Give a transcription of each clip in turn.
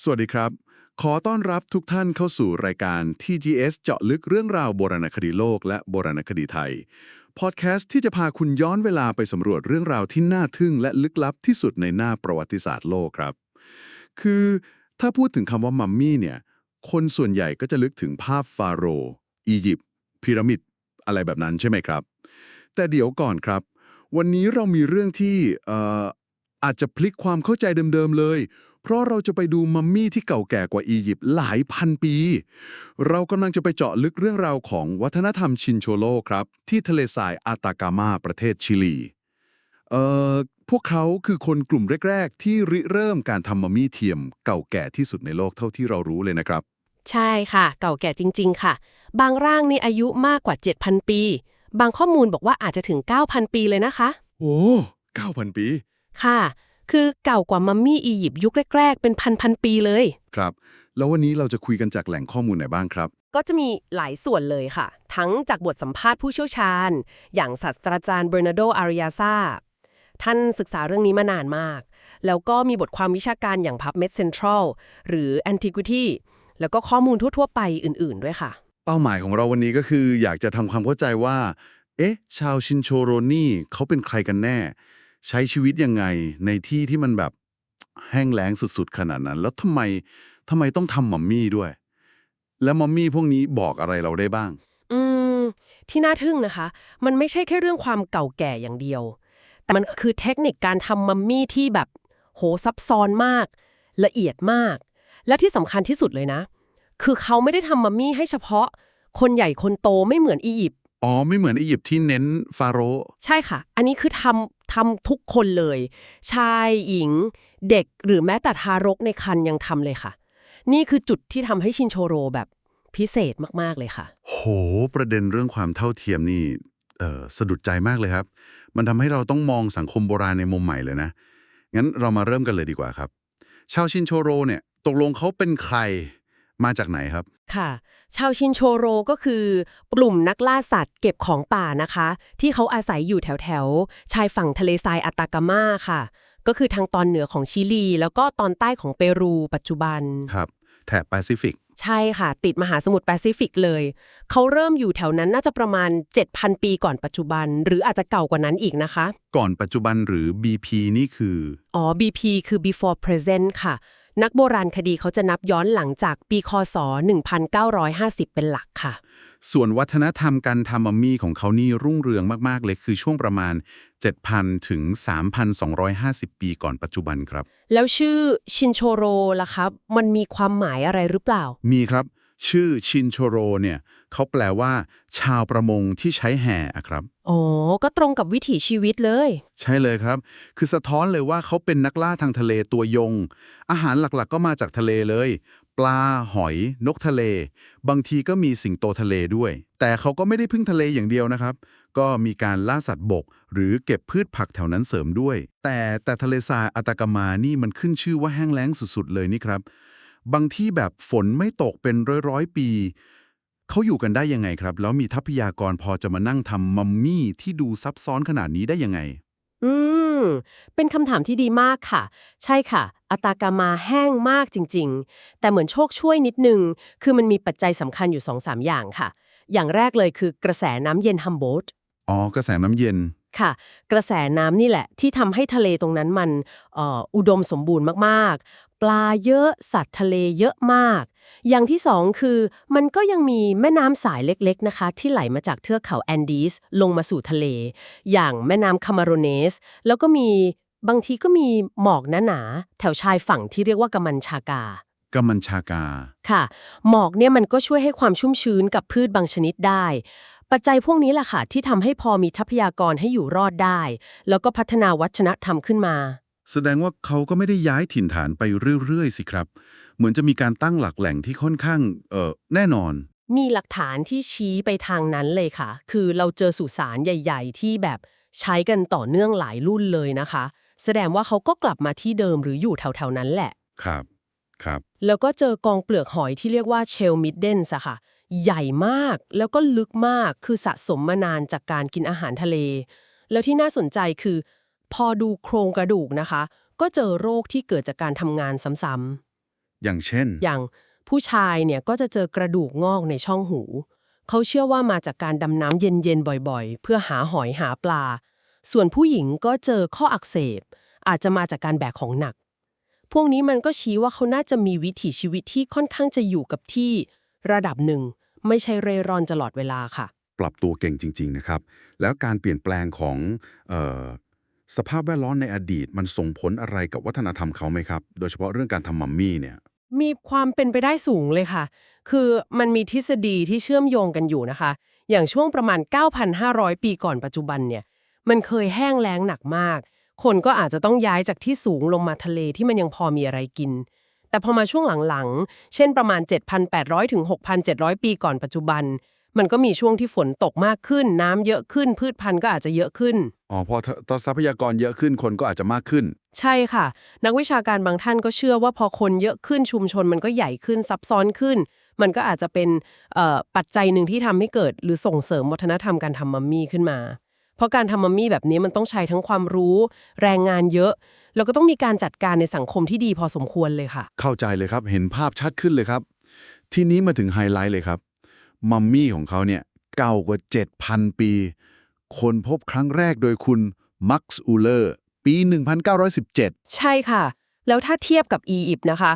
สวัสดีครับ ขอต้อนรับทุกท่านเข้าสู่รายการ TGS เจาะลึกเรื่องราวโบราณคดีโลกและโบราณคดีไทย พอดแคสต์ที่จะพาคุณย้อนเวลาไปสำรวจเรื่องราวที่น่าทึ่งและลึกลับที่สุดในหน้าประวัติศาสตร์โลกครับ คือถ้าพูดถึงคำว่ามัมมี่เนี่ย คนส่วนใหญ่ก็จะลึกถึงภาพฟาโรห์อียิปต์พีระมิด อะไรแบบนั้นใช่ไหมครับ แต่เดี๋ยวก่อนครับ วันนี้เรามีเรื่องที่เอ่ออาจจะพลิกความเข้าใจเดิมๆเลย เพราะเราจะไปดูมัมมี่ที่เก่าแก่กว่าอียิปต์หลายพันปี เรากำลังจะไปเจาะลึกเรื่องราวของวัฒนธรรมชินโชโลครับ ที่ทะเลทรายอาตากามาประเทศชิลี เอ่อ พวกเขาคือคนกลุ่มแรก ๆ ที่ริเริ่มการทำมัมมี่เทียม เก่าแก่ที่สุดในโลกเท่าที่เรารู้เลยนะครับ ใช่ค่ะ เก่าแก่จริง ๆ ค่ะ บางร่างนี่อายุมากกว่า 7,000 ปี บางข้อมูลบอกว่าอาจจะถึง 9,000 ปีเลยนะคะ โอ้ 9,000 ปี ค่ะ คือเก่ากว่ามัมมี่อียิปต์ยุคแรก ๆ เป็นพันๆปีเลย ครับ แล้ววันนี้เราจะคุยกันจากแหล่งข้อมูลไหนบ้างครับ ก็จะมีหลายส่วนเลยค่ะ ทั้งจากบทสัมภาษณ์ผู้เชี่ยวชาญ อย่างศาสตราจารย์เบรนาโด อาริยาซาท่านศึกษาเรื่องนี้มานานมาก แล้วก็มีบทความวิชาการอย่าง PubMed Central หรือ Antiquity แล้วก็ข้อมูลทั่ว ๆ ไปอื่น ๆ ด้วยค่ะ เป้าหมายของเราวันนี้ก็คืออยากจะทำความเข้าใจว่า เอ๊ะ ชาวชินโชโรนี่เขาเป็นใครกันแน่ ใช้ชีวิตยังไงในที่ที่มันแบบแห้งแล้งสุดๆ ขนาดนั้น แล้วทำไมทำไมต้องทำมัมมี่ด้วย แล้วมัมมี่พวกนี้บอกอะไรเราได้บ้าง อืม ที่น่าทึ่งนะคะ มันไม่ใช่แค่เรื่องความเก่าแก่อย่างเดียว แต่มันคือเทคนิคการทำมัมมี่ที่แบบโหซับซ้อนมาก ละเอียดมาก และที่สำคัญที่สุดเลยนะ คือเขาไม่ได้ทำมัมมี่ให้เฉพาะ คนใหญ่คนโตไม่เหมือนอียิปต์อ๋อ ไม่เหมือนอียิปต์ที่เน้นฟาโรห์ใช่ค่ะ อันนี้คือทำ ทำทุกคนเลย ชายหญิง เด็กหรือแม้แต่ทารกในครรภ์ยังทำเลยค่ะ นี่คือจุดที่ทำให้ชินโชโรแบบพิเศษมากๆเลยค่ะ โห ประเด็นเรื่องความเท่าเทียมนี่สะดุดใจมากเลยครับ มันทำให้เราต้องมองสังคมโบราณในมุมใหม่เลยนะ งั้นเรามาเริ่มกันเลยดีกว่าครับ ชาวชินโชโรเนี่ย ตกลงเขาเป็นใคร มาจากไหนครับ ค่ะ ชาวชินโชโรก็คือกลุ่มนักล่าสัตว์เก็บของป่านะคะ ที่เขาอาศัยอยู่แถวแถวๆชายฝั่งทะเลทรายอาตากามาค่ะ ก็คือทางตอนเหนือของชิลี แล้วก็ตอนใต้ของเปรู ปัจจุบัน ครับ แถบแปซิฟิก ใช่ค่ะ ติดมหาสมุทรแปซิฟิกเลย เขาเริ่มอยู่แถวนั้นน่าจะประมาณ 7,000 ปีก่อนปัจจุบัน หรืออาจจะเก่ากว่านั้นอีกนะคะ ก่อนปัจจุบันหรือ BP นี่คือ อ๋อ BP คือ before present ค่ะ นักโบราณคดีเขาจะนับย้อนหลังจากปีคศ 1950 เป็นหลักค่ะ ส่วนวัฒนธรรมการทำมัมมี่ของเขานี่รุ่งเรืองมากๆเลยคือช่วงประมาณ 7,000 ถึง 3,250 ปีก่อนปัจจุบันครับ แล้วชื่อชินโชโรล่ะครับ มันมีความหมายอะไรหรือเปล่า มีครับ ชื่อชินโชโรเนี่ย เขาแปลว่า ชาวประมงที่ใช้แห่อะครับอ๋อก็ตรงกับวิถีชีวิตเลย ใช่เลยครับ คือสะท้อนเลยว่าเขาเป็นนักล่าทางทะเลตัวยง อาหารหลักๆ ก็มาจากทะเลเลย ปลาหอย นกทะเล บางทีก็มีสิงโตทะเลด้วย แต่เขาก็ไม่ได้พึ่งทะเลอย่างเดียวนะครับ ก็มีการล่าสัตว์บก หรือเก็บพืชผักแถวนั้นเสริมด้วย แต่แต่ทะเลทรายอาตากามานี่มันขึ้นชื่อว่าแห้งแล้งสุดๆ เลยนี่ครับ บางที่แบบฝนไม่ตกเป็นร้อยๆปี เขาอยู่กันได้ยังไงครับ แล้วมีทรัพยากรพอจะมานั่งทำมัมมี่ที่ดูซับซ้อนขนาดนี้ได้ยังไง อืม เป็นคำถามที่ดีมากค่ะ ใช่ค่ะ อัตากามาแห้งมากจริง ๆ แต่เหมือนโชคช่วยนิดนึง คือมันมีปัจจัยสำคัญอยู่2-3อย่างค่ะ อย่างแรกเลยคือกระแสน้ำเย็นฮัมโบลต์อ๋อกระแสน้ำเย็นค่ะ กระแสน้ำนี่แหละที่ทำให้ทะเลตรงนั้นมันเอ่ออุดมสมบูรณ์มากๆ ปลาเยอะ สัตว์ทะเลเยอะมาก อย่างที่สองคือ มันก็ยังมีแม่น้ำสายเล็กๆนะคะ ที่ไหลมาจากเทือกเขาแอนดีสลงมาสู่ทะเล อย่างแม่น้ำคามาโรเนส แล้วก็มีบางทีก็มีหมอกหนาๆแถวชายฝั่งที่เรียกว่ากำมันชากากำมันชากา ค่ะ หมอกเนี่ยมันก็ช่วยให้ความชุ่มชื้นกับพืชบางชนิดได้ ปัจจัยพวกนี้แหละค่ะที่ทำให้พอมีทรัพยากรให้อยู่รอดได้ แล้วก็พัฒนาวัฒนธรรมขึ้นมา แสดงว่าเขาก็ไม่ได้ย้ายถิ่นฐานไปเรื่อยๆสิครับ เหมือนจะมีการตั้งหลักแหล่งที่ค่อนข้างเอ่อแน่นอน มีหลักฐานที่ชี้ไปทางนั้นเลยค่ะ คือเราเจอสุสานใหญ่ ๆ ที่แบบใช้กันต่อเนื่องหลายรุ่นเลยนะคะ แสดงว่าเขาก็กลับมาที่เดิมหรืออยู่แถวๆนั้นแหละ ครับ ครับ แล้วก็เจอกองเปลือกหอยที่เรียกว่าเชลมิดเดนส์อะค่ะ ใหญ่มากแล้วก็ลึกมากคือสะสมมานานจากการกินอาหารทะเล แล้วที่น่าสนใจคือ พอดูโครงกระดูกนะคะ ก็เจอโรคที่เกิดจากการทำงานซ้ำอย่างเช่นอย่างผู้ชายเนี่ยก็จะเจอกระดูกงอกในช่องหู เขาเชื่อว่ามาจากการดำน้ำเย็นๆ บ่อยๆ เพื่อหาหอยหาปลา ส่วนผู้หญิงก็เจอข้ออักเสบ อาจจะมาจากการแบกของหนัก พวกนี้มันก็ชี้ว่าเขาน่าจะมีวิถีชีวิตที่ค่อนข้างจะอยู่กับที่ ระดับหนึ่ง ไม่ใช่เร่ร่อนตลอดเวลาค่ะ ปรับตัวเก่งจริง ๆ นะครับ แล้วการเปลี่ยนแปลงของเออ สภาพแวดล้อมในอดีตมันส่งผลอะไรกับวัฒนธรรมเขาไหมครับ โดยเฉพาะเรื่องการทำมัมมี่เนี่ย มีความเป็นไปได้สูงเลยค่ะ คือมันมีทฤษฎีที่เชื่อมโยงกันอยู่นะคะ อย่างช่วงประมาณ 9,500 ปีก่อนปัจจุบันเนี่ย มันเคยแห้งแล้งหนักมาก คนก็อาจจะต้องย้ายจากที่สูงลงมาทะเลที่มันยังพอมีอะไรกิน แต่พอมาช่วงหลังๆ เช่นประมาณ 7,800ถึง6,700 ปีก่อนปัจจุบัน มันก็มีช่วงที่ฝนตกมากขึ้น น้ำเยอะขึ้น พืชพันธุ์ก็อาจจะเยอะขึ้น อ๋อพอตอนทรัพยากรเยอะขึ้นคนก็อาจจะมากขึ้น ใช่ค่ะ นักวิชาการบางท่านก็เชื่อว่าพอคนเยอะขึ้นชุมชนมันก็ใหญ่ขึ้นซับซ้อนขึ้น มันก็อาจจะเป็นเอ่อปัจจัยหนึ่งที่ทำให้เกิด หรือส่งเสริมวัฒนธรรมการทำมัมมี่ขึ้นมา เพราะการทำมัมมี่แบบนี้มันต้องใช้ทั้งความรู้ แรงงานเยอะ แล้วก็ต้องมีการจัดการในสังคมที่ดีพอสมควรเลยค่ะ เข้าใจเลยครับเห็นภาพชัดขึ้นเลยครับ ทีนี้มาถึงไฮไลท์เลยครับ มัมมี่ของเขาเนี่ยเก่ากว่า 7,000 ปี คนพบครั้งแรกโดยคุณมักซ์อูเลอร์ ปี 1917 ใช่ค่ะ แล้วถ้าเทียบกับอียิปต์นะคะ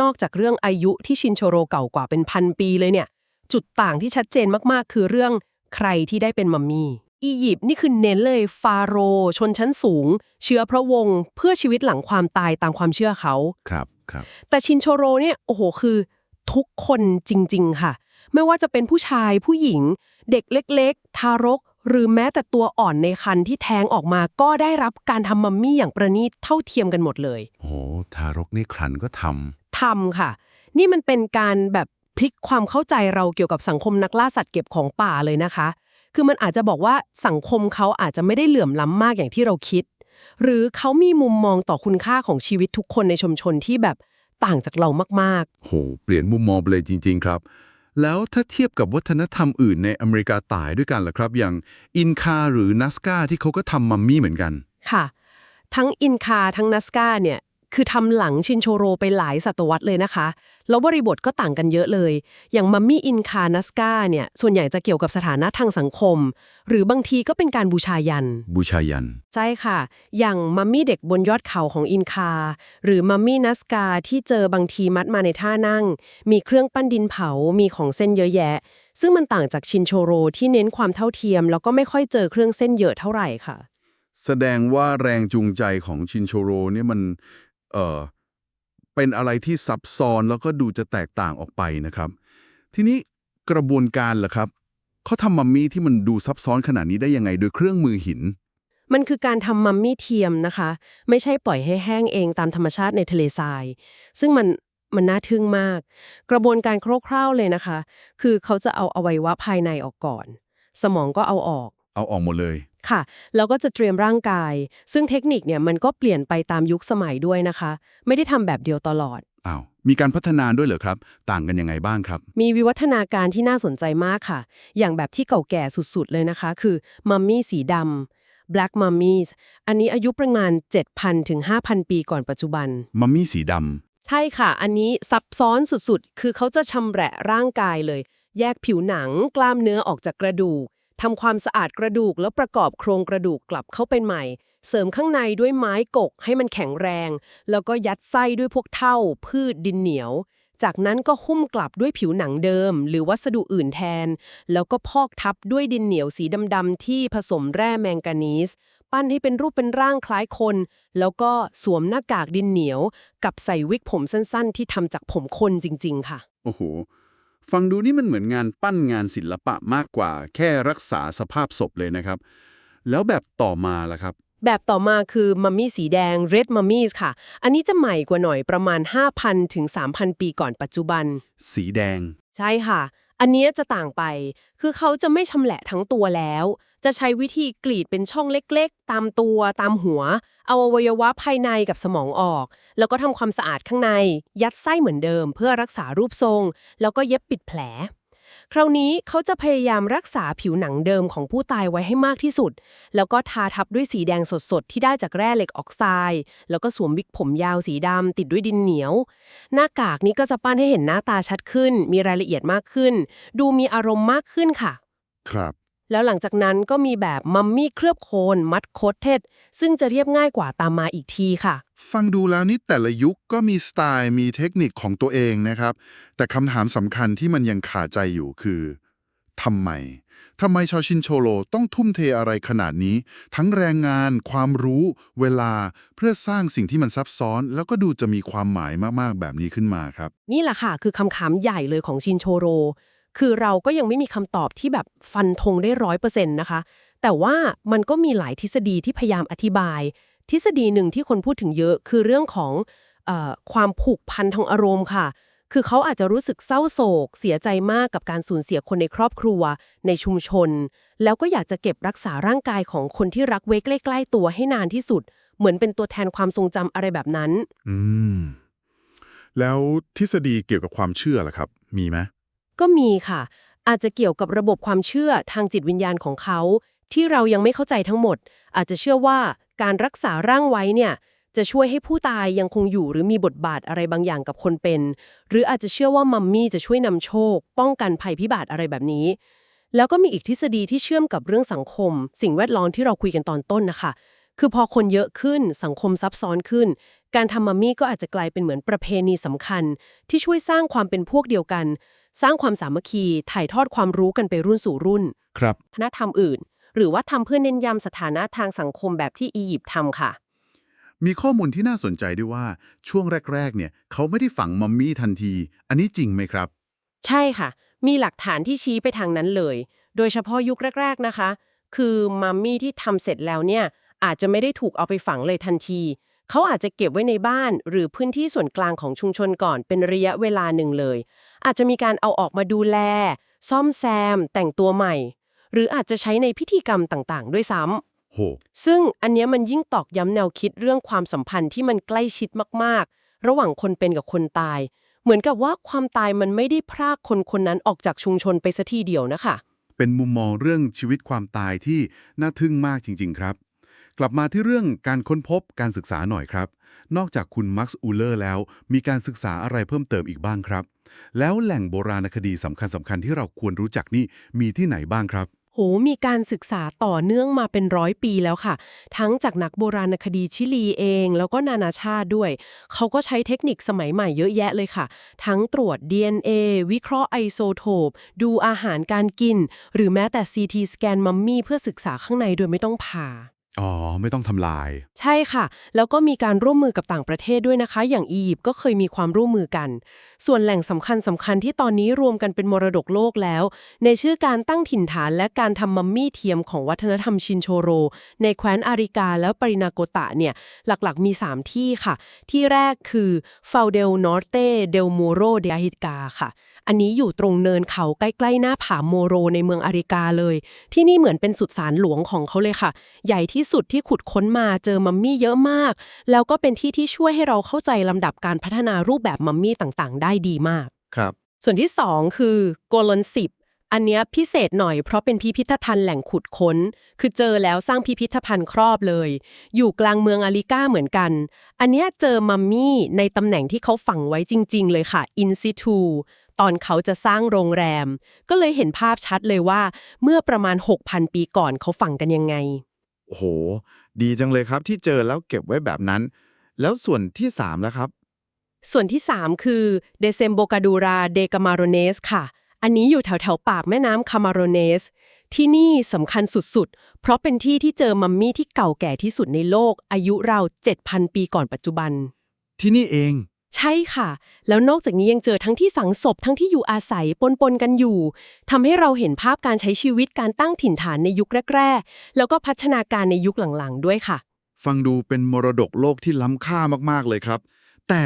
นอกจากเรื่องอายุที่ชินโชโรเก่ากว่าเป็นพันปีเลยเนี่ย จุดต่างที่ชัดเจนมากๆ คือเรื่องใครที่ได้เป็นมัมมี่ อียิปต์นี่คือเน้นเลยฟาโรห์ชนชั้นสูง เชื้อพระวงศ์เพื่อชีวิตหลังความตายตามความเชื่อเขา ครับ ครับ แต่ชินโชโรเนี่ย โอ้โห คือ ทุกคนจริง ๆ ค่ะ ไม่ว่าจะเป็นผู้ชายผู้หญิง เด็กเล็ก ๆ ทารก หรือแม้แต่ตัวอ่อนในครรภ์ที่แท้งออกมาก็ได้รับการทำมัมมี่อย่างประณีตเท่าเทียมกันหมดเลย โอ้โหทารกนี่ครันก็ททำค่ะ นี่มันเป็นการแบบพลิกความเข้าใจเราเกี่ยวกับสังคมนักล่าสัตว์เก็บของป่าเลยนะคะ คือมันอาจจะบอกว่าสังคมเขาอาจจะไม่ได้เหลื่อมล้ำมากอย่างที่เราคิด หรือเขามีมุมมองต่อคุณค่าของชีวิตทุกคนในชุมชนที่แบบต่างจากเรามากำโห เปลี่ยนมุมมองไปเลยจริง ๆ ครับ แล้วถ้าเทียบกับวัฒนธรรมอื่นในอเมริกาใต้ด้วยกันล่ะครับ อย่างอินคาหรือนัสกาที่เขาก็ทำมัมมี่เหมือนกัน ค่ะ ทั้งอินคาทั้งนัสกาเนี่ย คือทำหลังชินโชโรไปหลายศตวรรษเลยนะคะ แล้วบริบทก็ต่างกันเยอะเลย อย่างมัมมี่อินคานัสกาเนี่ย ส่วนใหญ่จะเกี่ยวกับสถานะทางสังคม หรือบางทีก็เป็นการบูชายัน บูชายัน ใช่ค่ะ อย่างมัมมี่เด็กบนยอดเขาของอินคา หรือมัมมี่นัสกาที่เจอบางทีมัดมาในท่านั่ง มีเครื่องปั้นดินเผา มีของเส้นเยอะแยะ ซึ่งมันต่างจากชินโชโรที่เน้นความเท่าเทียม แล้วก็ไม่ค่อยเจอเครื่องเส้นเยอะเท่าไหร่ค่ะแสดงว่าแรงจูงใจของชินโชโรเนี่ยมัน เอ่อเป็นอะไรที่ซับซ้อนแล้วก็ดูจะแตกต่างออกไปนะครับ ทีนี้กระบวนการล่ะครับเขาทำมัมมี่ที่มันดูซับซ้อนขนาดนี้ได้ยังไงโดยเครื่องมือหิน มันคือการทำมัมมี่เทียมนะคะ ไม่ใช่ปล่อยให้แห้งเองตามธรรมชาติในทะเลทราย ซึ่งมันมันน่าทึ่งมาก กระบวนการคร่าวๆเลยนะคะ คือเขาจะเอาอวัยวะภายในออกก่อน สมองก็เอาออก เอาออกหมดเลย ค่ะ แล้วก็จะเตรียมร่างกาย ซึ่งเทคนิคเนี่ยมันก็เปลี่ยนไปตามยุคสมัยด้วยนะคะ ไม่ได้ทำแบบเดียวตลอด อ้าวมีการพัฒนาด้วยเหรอครับ ต่างกันยังไงบ้างครับ มีวิวัฒนาการที่น่าสนใจมากค่ะ อย่างแบบที่เก่าแก่สุดๆ เลยนะคะ คือมัมมี่สีดำ black mummies อันนี้อายุประมาณ 7,000 ถึง 5,000 ปีก่อนปัจจุบัน มัมมี่สีดใช่ค่ะ อันนี้ซับซ้อนสุดๆ คือเขาจะชำแหละร่างกายเลย แยกผิวหนัง กล้ามเนื้อออกจากกระดูก ทำความสะอาดกระดูกแล้วประกอบโครงกระดูกกลับเข้าไปใหม่ เสริมข้างในด้วยไม้กกให้มันแข็งแรง แล้วก็ยัดไส้ด้วยพวกเท่า พืชดินเหนียว จากนั้นก็หุ้มกลับด้วยผิวหนังเดิม หรือวัสดุอื่นแทน แล้วก็พอกทับด้วยดินเหนียวสีดำๆที่ผสมแร่แมงกานีสปั้นให้เป็นรูปเป็นร่างคล้ายคน แล้วก็สวมหน้ากากดินเหนียว กับใส่วิกผมสั้นๆ ที่ทำจากผมคนจริง ๆ ค่ะ โอ้โห ฟังดูนี่มันเหมือนงานปั้นงานศิลปะมากกว่า แค่รักษาสภาพศพเลยนะครับ แล้วแบบต่อมาล่ะครับ แบบต่อมาคือมัมมี่สีแดง red mummies ค่ะ อันนี้จะใหม่กว่าหน่อยประมาณ 5,000 ถึง 3,000 ปีก่อนปัจจุบัน สีแดง ใช่ค่ะ อันนี้จะต่างไป คือเขาจะไม่ชำแหละทั้งตัวแล้ว จะใช้วิธีกรีดเป็นช่องเล็กๆ ตามตัวตามหัว เอาอวัยวะภายในกับสมองออก แล้วก็ทำความสะอาดข้างใน ยัดไส้เหมือนเดิม เพื่อรักษารูปทรง แล้วก็เย็บปิดแผล คราวนี้เขาจะพยายามรักษาผิวหนังเดิมของผู้ตายไว้ให้มากที่สุด แล้วก็ทาทับด้วยสีแดงสดๆ ที่ได้จากแร่เหล็กออกไซด์แล้วก็สวมวิกผมยาวสีดำติดด้วยดินเหนียว หน้ากากนี้ก็จะปั้นให้เห็นหน้าตาชัดขึ้น มีรายละเอียดมากขึ้น ดูมีอารมณ์มากขึ้นค่ะ ครับ แล้วหลังจากนั้นก็มีแบบมัมมี่เคลือบโคน มัดโคตเทศ ซึ่งจะเรียบง่ายกว่าตามมาอีกทีค่ะ ฟังดูแล้วนี่แต่ละยุคก็มีสไตล์มีเทคนิคของตัวเองนะครับ แต่คำถามสำคัญที่มันยังขาใจอยู่คือทำไมทำไมชาวชินโชโลต้องทุ่มเทอะไรขนาดนี้ ทั้งแรงงาน ความรู้ เวลาเพื่อสร้างสิ่งที่มันซับซ้อน แล้วก็ดูจะมีความหมายมากๆแบบนี้ขึ้นมาครับ นี่แหละค่ะ คือคำถามใหญ่เลยของชินโชโร คือเราก็ยังไม่มีคำตอบที่แบบฟันธงได้ร้อยเปอร์เซ็นต์นะคะ แต่ว่ามันก็มีหลายทฤษฎีที่พยายามอธิบาย ทฤษฎีหนึ่งที่คนพูดถึงเยอะคือเรื่องของออความผูกพันทางอารมณ์ค่ะ คือเขาอาจจะรู้สึกเศร้าโศก เสียใจมากกับการสูญเสียคนในครอบครัว ในชุมชน แล้วก็อยากจะเก็บรักษาร่างกายของคนที่รักไว้ใกล้ๆตัวให้นานที่สุด เหมือนเป็นตัวแทนความทรงจำอะไรแบบนั้น อืม แล้วทฤษฎีเกี่ยวกับความเชื่อล่ะครับ มีไหม ก็มีค่ะ อาจจะเกี่ยวกับระบบความเชื่อทางจิตวิญญาณของเขา ที่เรายังไม่เข้าใจทั้งหมด อาจจะเชื่อว่าการรักษาร่างไว้เนี่ยจะช่วยให้ผู้ตายยังคงอยู่หรือมีบทบาทอะไรบางอย่างกับคนเป็น หรืออาจจะเชื่อว่ามัมมี่จะช่วยนำโชค ป้องกันภัยพิบัติอะไรแบบนี้ แล้วก็มีอีกทฤษฎีที่เชื่อมกับเรื่องสังคม สิ่งแวดล้อมที่เราคุยกันตอนต้นนะคะ คือพอคนเยอะขึ้นสังคมซับซ้อนขึ้น การทำมัมมี่ก็อาจจะกลายเป็นเหมือนประเพณีสำคัญ ที่ช่วยสร้างความเป็นพวกเดียวกัน สร้างความสามัคคีถ่ายทอดความรู้กันไปรุ่นสู่รุ่น ครับ วัฒนธรรมอื่น หรือว่าทำเพื่อเน้นย้ำสถานะทางสังคมแบบที่อียิปต์ทำค่ะ มีข้อมูลที่น่าสนใจด้วยว่าช่วงแรก ๆ เนี่ยเขาไม่ได้ฝังมัมมี่ทันที อันนี้จริงไหมครับ ใช่ค่ะ มีหลักฐานที่ชี้ไปทางนั้นเลย โดยเฉพาะยุคแรก ๆนะคะ คือมัมมี่ที่ทำเสร็จแล้วเนี่ย อาจจะไม่ได้ถูกเอาไปฝังเลยทันที เขาอาจจะเก็บไว้ในบ้าน หรือพื้นที่ส่วนกลางของชุมชนก่อนเป็นระยะเวลาหนึ่งเลย อาจจะมีการเอาออกมาดูแล ซ่อมแซม แต่งตัวใหม่ หรืออาจจะใช้ในพิธีกรรมต่างๆ ด้วยซ้ำโหซึ่งอันเนี้ยมันยิ่งตอกย้ำแนวคิดเรื่องความสัมพันธ์ที่มันใกล้ชิดมากๆ ระหว่างคนเป็นกับคนตาย เหมือนกับว่าความตายมันไม่ได้พรากคนคนนั้นออกจากชุมชนไปซะทีเดียวนะคะ เป็นมุมมองเรื่องชีวิตความตายที่น่าทึ่งมากจริง ๆ ครับ กลับมาที่เรื่องการค้นพบการศึกษาหน่อยครับ นอกจากคุณมักซ์อูเลอร์แล้ว มีการศึกษาอะไรเพิ่มเติมอีกบ้างครับ แล้วแหล่งโบราณคดีสำคัญสำคัญๆที่เราควรรู้จักนี่มีที่ไหนบ้างครับโหมีการศึกษาต่อเนื่องมาเป็นร้อยปีแล้วค่ะ ทั้งจากนักโบราณคดีชิลีเอง แล้วก็นานาชาติด้วย เขาก็ใช้เทคนิคสมัยใหม่เยอะแยะเลยค่ะ ทั้งตรวจ DNA วิเคราะห์ไอโซโทป ดูอาหารการกิน หรือแม้แต่ CT สแกนมัมมี่เพื่อศึกษาข้างในโดยไม่ต้องผ่า อ๋อ ไม่ต้องทำลาย ใช่ค่ะ แล้วก็มีการร่วมมือกับต่างประเทศด้วยนะคะ อย่างอียิปต์ก็เคยมีความร่วมมือกัน ส่วนแหล่งสำคัญสำคัญที่ตอนนี้รวมกันเป็นมรดกโลกแล้ว ในชื่อการตั้งถิ่นฐานและการทำมัมมี่เทียมของวัฒนธรรมชินโชโร ในแคว้นอาริกาและปรินาโกตะเนี่ย หลักๆมี 3 ที่ค่ะ ที่แรกคือฟาเดลนอร์เตเดลโมโรเดอาฮิกาค่ะ อันนี้อยู่ตรงเนินเขาใกล้ๆหน้าผาโมโรในเมืองอาริกาเลย ที่นี่เหมือนเป็นสุสานหลวงของเขาเลยค่ะ ใหญ่ที่สุดที่ขุดค้นมาเจอมัมมี่เยอะมาก แล้วก็เป็นที่ที่ช่วยให้เราเข้าใจลำดับการพัฒนารูปแบบมัมมี่ต่างๆ ได้ดีมาก ครับ ส่วนที่ 2 คือโกลอนสิบ อันเนี้ยพิเศษหน่อยเพราะเป็นพิพิธภัณฑ์แหล่งขุดค้น คือเจอแล้วสร้างพิพิธภัณฑ์ครอบเลย อยู่กลางเมืองอาริก้าเหมือนกัน อันเนี้ยเจอมัมมี่ในตำแหน่งที่เขาฝังไว้จริง ๆ เลยค่ะ in situ ตอนเขาจะสร้างโรงแรม ก็เลยเห็นภาพชัดเลยว่า เมื่อประมาณ 6,000 ปีก่อนเขาฝังกันยังไง โอ้โห ดีจังเลยครับที่เจอแล้วเก็บไว้แบบนั้น แล้วส่วนที่สามแล้วครับ ส่วนที่ 3 คือเดเซมโบกาดูราเดกามาโรเนสค่ะ อันนี้อยู่แถวแถวๆปากแม่น้ำคามาโรเนส ที่นี่สำคัญสุดๆ เพราะเป็นที่ที่เจอมัมมี่ที่เก่าแก่ที่สุดในโลก อายุราว7,000 ปีก่อนปัจจุบัน ที่นี่เอง ใช่ค่ะ แล้วนอกจากนี้ยังเจอทั้งที่สังศพทั้งที่อยู่อาศัยปนๆกันอยู่ทำให้เราเห็นภาพการใช้ชีวิตการตั้งถิ่นฐานในยุคแรก ๆ แล้วก็พัฒนาการในยุคหลังๆ ด้วยค่ะ ฟังดูเป็นมรดกโลกที่ล้ำค่ามากๆเลยครับ แต่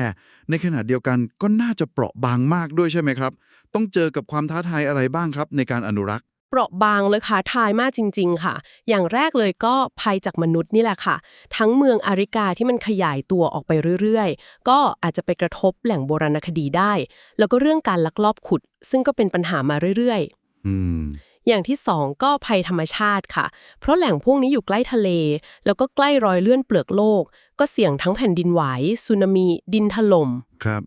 ในขณะเดียวกันก็น่าจะเปราะบางมากด้วยใช่ไหมครับ ต้องเจอกับความท้าทายอะไรบ้างครับในการอนุรักษ์ เปราะบางเลยค่ะทายมากจริง ๆ ค่ะ อย่างแรกเลยก็ภัยจากมนุษย์นี่แหละค่ะ ทั้งเมืองอาริกาที่มันขยายตัวออกไปเรื่อยๆ ก็อาจจะไปกระทบแหล่งโบราณคดีได้ แล้วก็เรื่องการลักลอบขุด ซึ่งก็เป็นปัญหามาเรื่อยๆ อืมอย่างที่สองก็ภัยธรรมชาติค่ะ เพราะแหล่งพวกนี้อยู่ใกล้ทะเล แล้วก็ใกล้รอยเลื่อนเปลือกโลก ก็เสี่ยงทั้งแผ่นดินไหวสึนามิ ดินถล่มครับ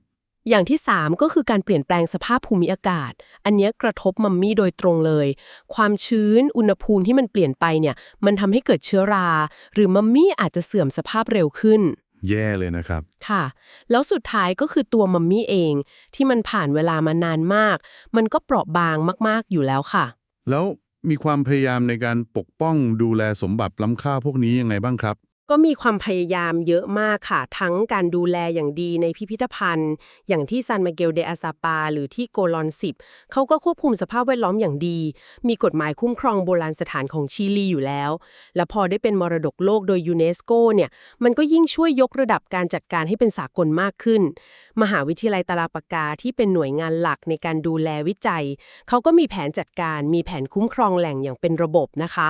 อย่างที่ 3 ก็คือการเปลี่ยนแปลงสภาพภูมิอากาศ อันเนี้ยกระทบมัมมี่โดยตรงเลย ความชื้นอุณหภูมิที่มันเปลี่ยนไปเนี่ย มันทำให้เกิดเชื้อรา หรือมัมมี่อาจจะเสื่อมสภาพเร็วขึ้น แย่เลยนะครับ ค่ะ แล้วสุดท้ายก็คือตัวมัมมี่เอง ที่มันผ่านเวลามานานมาก มันก็เปราะบางมาก ๆอยู่แล้วค่ะ แล้วมีความพยายามในการปกป้องดูแลสมบัติล้ำค่าพวกนี้ยังไงบ้างครับ ก็มีความพยายามเยอะมากค่ะ ทั้งการดูแลอย่างดีในพิพิธภัณฑ์ อย่างที่ซานมาเกลเดอาซาปา หรือที่โกลอน10เขาก็ควบคุมสภาพแวดล้อมอย่างดี มีกฎหมายคุ้มครองโบราณสถานของชิลีอยู่แล้ว และพอได้เป็นมรดกโลกโดยยูเนสโกเนี่ยมันก็ยิ่งช่วยยกระดับการจัดการให้เป็นสากลมากขึ้น มหาวิทยาลัยตาลาปากาที่เป็นหน่วยงานหลักในการดูแลวิจัยเขาก็มีแผนจัดการมีแผนคุ้มครองแหล่งอย่างเป็นระบบนะคะ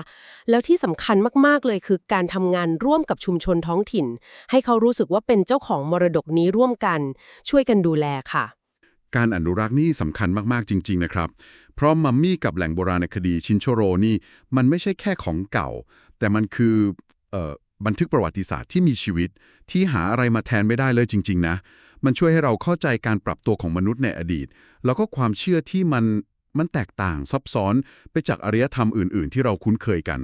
แล้วที่สำคัญมากๆเลยคือการทำงานร่วมกับชุมชนท้องถิ่น ให้เขารู้สึกว่าเป็นเจ้าของมรดกนี้ร่วมกัน ช่วยกันดูแลค่ะ การอนุรักษ์นี่สำคัญมากๆจริง ๆ นะครับ เพราะมัมมี่กับแหล่งโบราณคดีชินโชโรนี่ มันไม่ใช่แค่ของเก่า แต่มันคืออบันทึกประวัติศาสตร์ที่มีชีวิต ที่หาอะไรมาแทนไม่ได้เลยจริง ๆ นะ มันช่วยให้เราเข้าใจการปรับตัวของมนุษย์ในอดีต แล้วก็ความเชื่อที่มันมันแตกต่างซับซ้อนไปจากอารยธรรมอื่น ๆ ที่เราคุ้นเคยกัน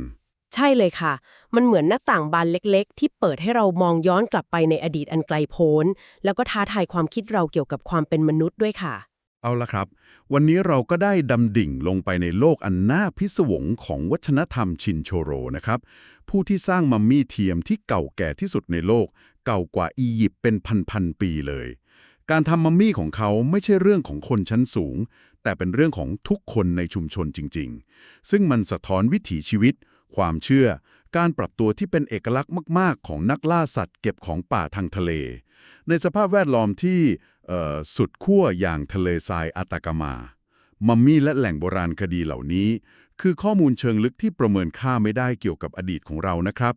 ใช่เลยค่ะ มันเหมือนหน้าต่างบานเล็กๆ ที่เปิดให้เรามองย้อนกลับไปในอดีตอันไกลโพ้น แล้วก็ท้าทายความคิดเราเกี่ยวกับความเป็นมนุษย์ด้วยค่ะ เอาละครับ วันนี้เราก็ได้ดำดิ่งลงไปในโลกอันน่าพิศวงของวัฒนธรรมชินโชโรนะครับ ผู้ที่สร้างมัมมี่เทียมที่เก่าแก่ที่สุดในโลก เก่ากว่าอียิปต์เป็นพันๆปีเลย การทำมัมมี่ของเขาไม่ใช่เรื่องของคนชั้นสูง แต่เป็นเรื่องของทุกคนในชุมชนจริง ๆ ซึ่งมันสะท้อนวิถีชีวิต ความเชื่อ การปรับตัวที่เป็นเอกลักษณ์มาก ๆ ของนักล่าสัตว์เก็บของป่าทางทะเล ในสภาพแวดล้อมที่สุดขั้วอย่างทะเลทรายอาตากามา มัมมี่และแหล่งโบราณคดีเหล่านี้ คือข้อมูลเชิงลึกที่ประเมินค่าไม่ได้เกี่ยวกับอดีตของเรานะครับ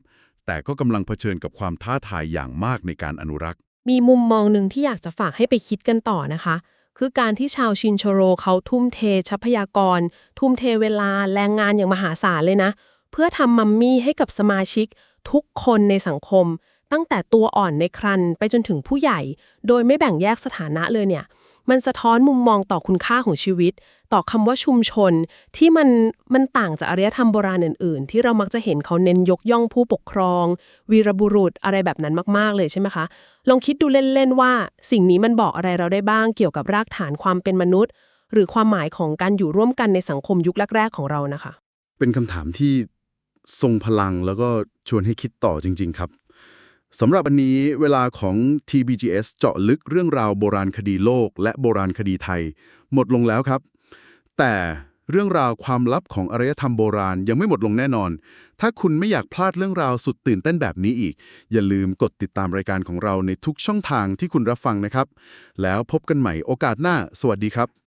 แต่ก็กำลังเผชิญกับความท้าทายอย่างมากในการอนุรักษ์ มีมุมมองหนึ่งที่อยากจะฝากให้ไปคิดกันต่อนะคะ คือการที่ชาวชินโชโรเขาทุ่มเททรัพยากร ทุ่มเทเวลาแรงงานอย่างมหาศาลเลยนะ พื่อทำมัมมี่ให้กับสมาชิก ทุกคนในสังคม ตั้งแต่ตัวอ่อนในครันไปจนถึงผู้ใหญ่ โดยไม่แบ่งแยกสถานะเลยเนี่ย มันสะท้อนมุมมองต่อคุณค่าของชีวิต ต่อคำว่าชุมชน ที่มันมันต่างจากอารยธรรมโบราณอื่น ๆ ที่เรามักจะเห็นเขาเน้นยกย่องผู้ปกครอง วีรบุรุษอะไรแบบนั้นมาก ๆ เลยใช่ไหมคะ ลองคิดดูเล่น ๆ ว่า สิ่งนี้มันบอกอะไรเราได้บ้างเกี่ยวกับรากฐานความเป็นมนุษย์ หรือความหมายของการอยู่ร่วมกันในสังคมยุคแรก ๆ ของเรานะคะ เป็นคำถามที่ ทรงพลังแล้วก็ชวนให้คิดต่อจริง ๆ ครับสำหรับวันนี้เวลาของ TBGS เจาะลึกเรื่องราวโบราณคดีโลก และโบราณคดีไทย หมดลงแล้วครับ แต่เรื่องราวความลับของอารยธรรมโบราณยังไม่หมดลงแน่นอน ถ้าคุณไม่อยากพลาดเรื่องราวสุดตื่นเต้นแบบนี้อีก อย่าลืมกดติดตามรายการของเราในทุกช่องทางที่คุณรับฟังนะครับ แล้วพบกันใหม่โอกาสหน้า สวัสดีครับ